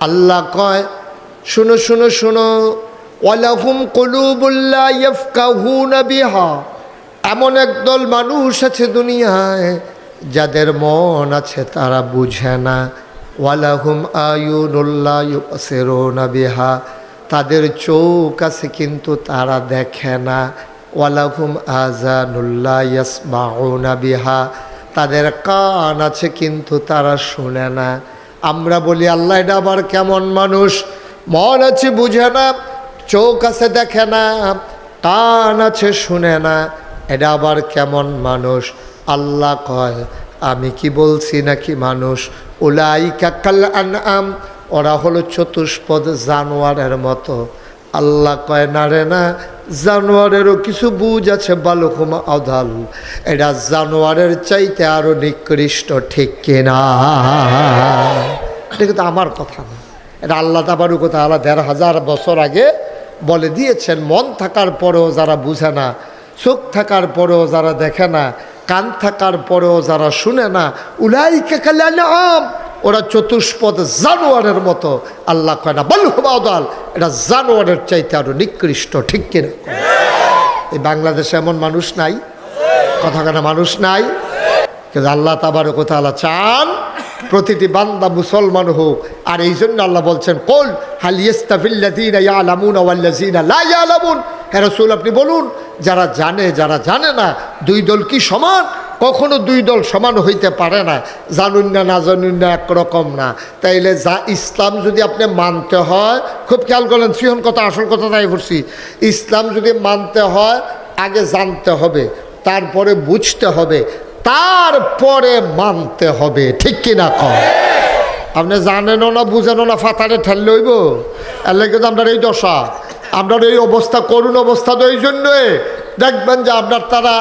আল্লাহ কয়, শুনো শুনো শুনো। ওয়ালাহুম কলুবুল্লাহ ইয়ফকাহুনা বিহা। এমন একদল মানুষ আছে দুনিয়ায়, যাদের মন আছে তারা বুঝে না। ওয়ালাহুম আয়ুনুল্লাহ ইউবসিরুনা বিহা। তাদের চোখ আছে কিন্তু তারা দেখে না। ওয়ালাহুম আজানুল্লাহ ইয়াসমাউনা বিহা। তাদের কান আছে কিন্তু তারা শুনে না। আমরা বলি, আল্লাহ, এটা আবার কেমন মানুষ? মন আছে বুঝে না, চোখ আছে দেখে না, কান আছে শুনে না, এটা আবার কেমন মানুষ? আল্লাহ কয়, আমি কি বলছি নাকি মানুষ? ওলাই কাকাল আম ওরা হলো চতুষ্পদ জানোয়ারের মতো। আল্লাহ কয়, না রে, না জানোয়ারেরও কিছু বুঝ আছে বালুকুমা আদাল। এটা জানোয়ারের চাইতে আরও নিকৃষ্ট, ঠিক কিনা? এটা আমার কথা না। এটা আল্লাহ তাবারু কথা আল্লাহ দেড় হাজার বছর আগে বলে দিয়েছেন, মন থাকার পরেও যারা বুঝে না, চোখ থাকার পরেও যারা দেখে না, কান থাকার পরেও যারা শুনে না, উলাইকে আম ওরা চতুষ্পদ জানোয়ারের মতো। আল্লাহ কয় না বাদাল এটা জানোয়ারের চাইতে আরও নিকৃষ্ট, ঠিক কিনা এই বাংলাদেশে এমন মানুষ নাই কথা কেনা মানুষ নাই, কিন্তু আল্লাহ তাবার কোথাও চান প্রতিটি বান্দা মুসলমান হোক। আর এই জন্য আল্লাহ বলছেন, কোল হালিয়াস্তাফিল্লাযীনা ইয়ালামুনা ওয়াল্লাযীনা লা ইয়ালামুন? রাসূল, আপনি বলুন, যারা জানে যারা জানে না, দুই দল কি সমান? কখনো দুই দল সমান হইতে পারে না। জানুন না না জানুন না, একরকম না। তাইলে যা ইসলাম যদি আপনি মানতে হয়, খুব খেয়াল করলেন শ্রীহন কথা, আসল কথা তাই করছি ইসলাম যদি মানতে হয়, আগে জানতে হবে, তারপরে বুঝতে হবে, তারপরে মানতে হবে। ঠিক কিনা কম আপনি জানেনও না, বুঝেনও না, ফাতারে ঠেললে হইব এর লাগে তো আপনার এই দশা। আপনার এই অবস্থা, করুণ অবস্থা তো এই জন্যই দেখবেন যে আপনার তারা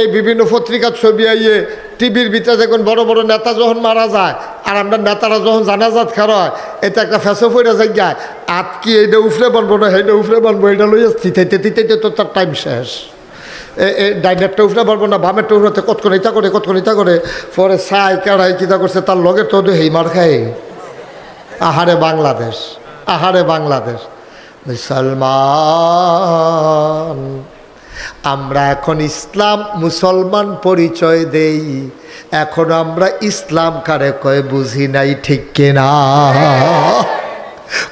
এই বিভিন্ন পত্রিকার ছবি আইয়ে টিভির ভিতরে দেখবেন বড় বড় নেতা যখন মারা যায়, আর আমরা নেতারা যখন জানাজাত খার হয়, এটা একটা ফ্যাসো যাই যায় আত কি এইটা উফরে বানবো না সেইটা উফরে বানবো এটা লইয়া থিতাইতে থিতাইতে তো তার টাইম শেষ। এ ডাইনারটা উঠতে পারব না, বামেরটা উঠতে কতক্ষণ ইতা করে, কতক্ষণ ইতা করে, পরে সাই কাড়াই কিতা করছে, তার লগে তো হেই মার খায় আহারে বাংলাদেশ আহারে বাংলাদেশ, মুসলমান। আমরা এখন ইসলাম মুসলমান পরিচয় দেই। এখন আমরা ইসলাম কারে কয়ে বুঝি নাই, ঠিক কিনা?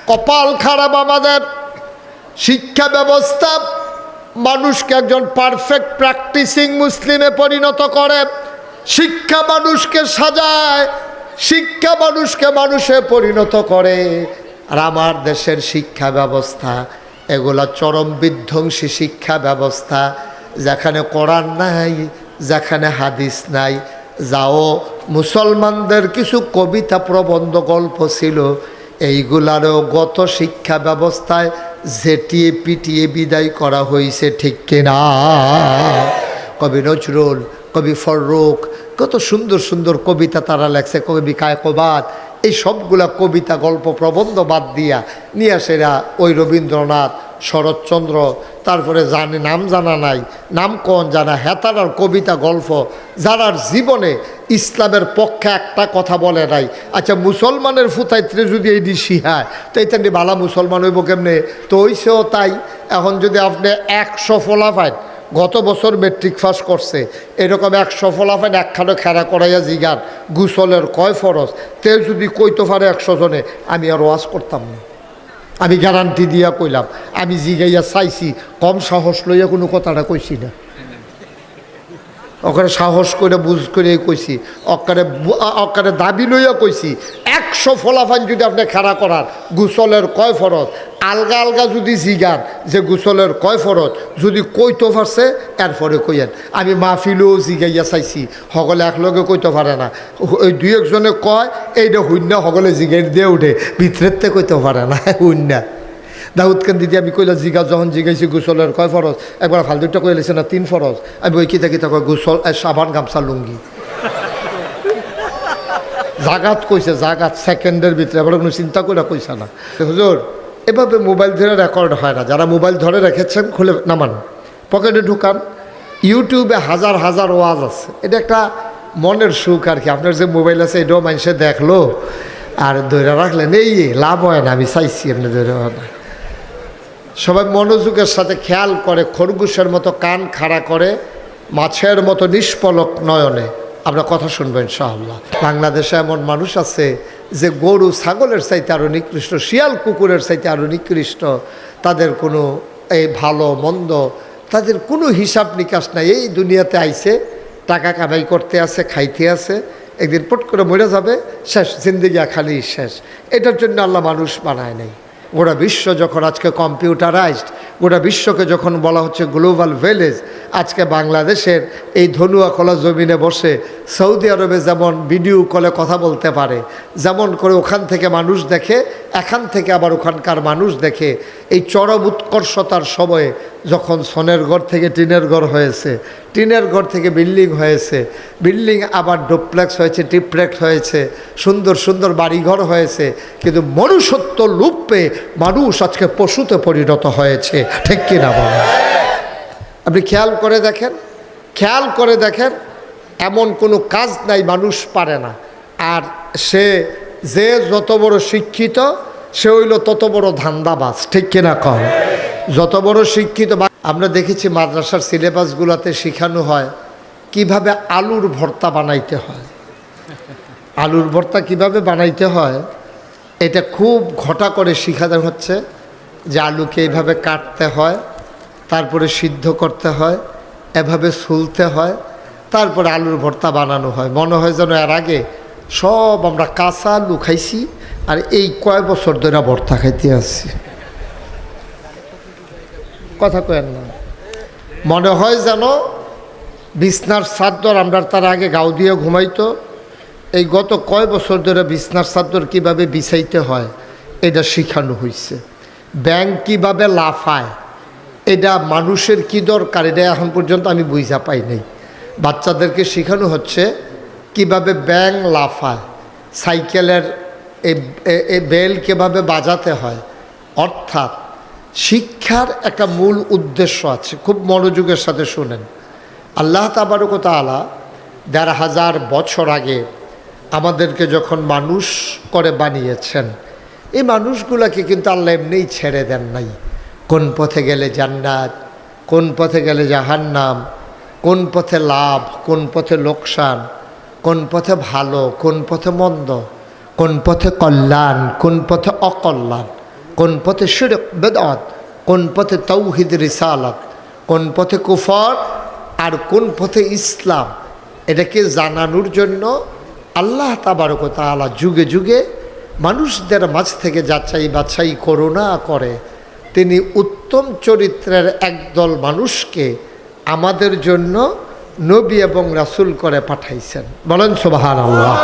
কপাল খারাপ আমাদের। শিক্ষা ব্যবস্থা, মানুষকে একজন পারফেক্ট প্র্যাকটিসিং মুসলিমে পরিণত করে। শিক্ষা মানুষকে সাজায়, শিক্ষা মানুষকে মানুষে পরিণত করে। আর আমার দেশের শিক্ষা ব্যবস্থা এগুলা চরম বিধ্বংসী শিক্ষা ব্যবস্থা। যেখানে কোরআন নাই, যেখানে হাদিস নাই। যাও, মুসলমানদের কিছু কবিতা প্রবন্ধ গল্প ছিল। এইগুলারও গত শিক্ষা ব্যবস্থায় ঝেটিয়ে পিটিয়ে বিদায় করা হয়েছে ঠিক কিনা? কবি নজরুল, কবি ফররুখ কত সুন্দর সুন্দর কবিতা তারা লেখছে। কবি কায়কবাদ এই সবগুলা কবিতা, গল্প, প্রবন্ধ বাদ দিয়া নিয়ে আসেরা ওই রবীন্দ্রনাথ, শরৎচন্দ্র, তারপরে জানে, নাম জানা নাই, নাম কন জানা হেতারার কবিতা, গল্প যারার জীবনে ইসলামের পক্ষে একটা কথা বলে নাই। আচ্ছা মুসলমানের ফুতাইত্রে যদি এই শিহায় তো এই তেমনি বালা মুসলমান হইব কেমনে? তো ওইসেও তাই। এখন যদি আপনি একশো ফলাফাইন গত বছর মেট্রিক পাস করছে। এরকম একশো ফলাফাইন একখানো খেলা করাইয়া জিগান, গুসলের কয় ফরজ? তে যদি কইতে পারে একশো জনে, আমি আর ওয়াজ করতাম না। আমি গ্যারান্টি দিয়া কইলাম, আমি জিগাইয়া চাইছি, কম সাহস লইয়া কোনো কথাটা কইছি না। ওখানে সাহস করে বুঝ করে কইছি, অকারে অকারে দাবি লইয়া কইছি, একশো ফলাফান যদি আপনি খাড়া করার গুসলের কয় ফরজ? আলগা আলগা যদি জিগান যে গুসলের কয় ফরজ যদি কইতে পারছে এরপরে কইয়েন। আমি মাহফিলেও জিগাইয়া চাইছি, সকলে একলগে কইতে পারে না। ওই দুই একজনে কয় এইটা শূন্য সকলে জিগাই দিয়ে উঠে ভিতরেতে কইতে পারে না শূন্য দাউদ দিদি আমি কইলা, জিগা, যখন জিগাইছি গোসলের কয় ফরজ একবার ফালতুটা কই লেছে না, তিন ফরজ। আমি ওই কিতা কিতা কয়, গোসল সাবান গামছা, লুঙ্গি। জাগাত কইছে জাগাত সেকেন্ডের ভিতরে এবার কোনো চিন্তা করে কইছে না। হুজুর এভাবে মোবাইল ধরে রেকর্ড হয় না। যারা মোবাইল ধরে রেখেছেন, খুলে নামান। পকেটে ঢুকান। ইউটিউবে হাজার হাজার ওয়াজ আছে। এটা একটা মনের সুখ আর কি। আপনার যে মোবাইল আছে, এটাও মানুষে দেখল। আর দৈরা রাখলেন, এই লাভ হয় না, আমি চাইছি এমনি দৈরা হয় না। সবাই মনোযোগের সাথে খেয়াল করে, খরগোশের মতো কান খাড়া করে, মাছের মতো নিষ্পলক নয়নে। আমরা কথা শুনব ইনশাআল্লাহ। বাংলাদেশে এমন মানুষ আছে যে গরু, ছাগলের চাইতে আরও নিকৃষ্ট, শিয়াল কুকুরের চাইতে আরও নিকৃষ্ট, তাদের কোনো এই ভালো, মন্দ, তাদের কোনো হিসাব নিকাশ নাই। এই দুনিয়াতে আইছে, টাকা কামাই করতে আছে, খাইতে আছে, একদিন পট করে মরে যাবে, শেষ, জিন্দিগি খালি শেষ। এটার জন্য আল্লাহ মানুষ বানায় নাই। গোটা বিশ্ব যখন আজকে কম্পিউটারাইজড গোটা বিশ্বকে যখন বলা হচ্ছে গ্লোবাল ভিলেজ আজকে বাংলাদেশের এই ধনুয়া খোলা জমিনে বসে সৌদি আরবে যেমন ভিডিও কলে কথা বলতে পারে, যেমন করে ওখান থেকে মানুষ দেখে এখান থেকে আবার ওখানকার মানুষ দেখে এই চরম উৎকর্ষতার সময়ে যখন সনের ঘর থেকে টিনের ঘর হয়েছে, টিনের ঘর থেকে বিল্ডিং হয়েছে, বিল্ডিং আবার ডোপ্লেক্স হয়েছে, টিপ্লেক্স হয়েছে, সুন্দর সুন্দর বাড়িঘর হয়েছে, কিন্তু মনুষ্যত্ব লুপ পেয়ে মানুষ আজকে পশুতে পরিণত হয়েছে। ঠিক কিনা বলেন আপনি খেয়াল করে দেখেন, খেয়াল করে দেখেন, এমন কোনো কাজ নাই, মানুষ পারে না। আর সে যে যত বড় শিক্ষিত, সে হইল তত বড় ধান্দাবাজ। ঠিক কিনা কম যত বড় শিক্ষিত আমরা দেখেছি মাদ্রাসার সিলেবাসগুলোতে শেখানো হয় কীভাবে আলুর ভর্তা বানাইতে হয়। আলুর ভর্তা কীভাবে বানাইতে হয়, এটা খুব ঘটা করে শেখানো হচ্ছে যে আলুকে এইভাবে কাটতে হয়, তারপরে সিদ্ধ করতে হয়, এভাবে সুলতে হয়, তারপরে আলুর ভর্তা বানানো হয়। মনে হয় যেন এর আগে সব আমরা কাঁচা আলু খাইছি আর এই কয় বছর ধরে ভর্তা খাইতে আসছি কথা কেন না। মনে হয় যেন বিছনার চাদর আমরা তার আগে গাও দিয়ে ঘুমাইতো। এই গত কয় বছর ধরে বিছনার চাদর কীভাবে বিছাইতে হয়, এটা শিখানো হয়েছে ব্যাংক কীভাবে লাফায়, এটা মানুষের কি দরকার, এটা এখন পর্যন্ত আমি বুঝা পাই নাই। বাচ্চাদেরকে শেখানো হচ্ছে কীভাবে ব্যাং লাফায়, সাইকেলের এ- এ- এ বেল কীভাবে বাজাতে হয়। অর্থাৎ শিক্ষার একটা মূল উদ্দেশ্য আছে, খুব মনোযোগের সাথে শুনেন। আল্লাহ তাবারকত আলা দেড় হাজার বছর আগে আমাদেরকে যখন মানুষ করে বানিয়েছেন, এই মানুষগুলোকে কিন্তু আল্লাহ এমনিই ছেড়ে দেন নাই। কোন পথে গেলে জান্নাত, কোন পথে গেলে জাহান্নাম, কোন পথে লাভ, কোন পথে লোকসান কোন পথে ভালো, কোন পথে মন্দ, কোন পথে কল্যাণ, কোন পথে অকল্যাণ, কোন পথে শিরক, বেদত, কোন পথে তৌহিদ, রিসালাত, কোন পথে কুফর আর কোন পথে ইসলাম। এটাকে জানানোর জন্য আল্লাহ তাবারক তাআলা যুগে যুগে মানুষদের মাঝ থেকে যাচাই বাছাই করুণা করে। তিনি উত্তম চরিত্রের একদল মানুষকে আমাদের জন্য নবী এবং রাসুল করে পাঠাইছেন। বলেন সোবাহান আল্লাহ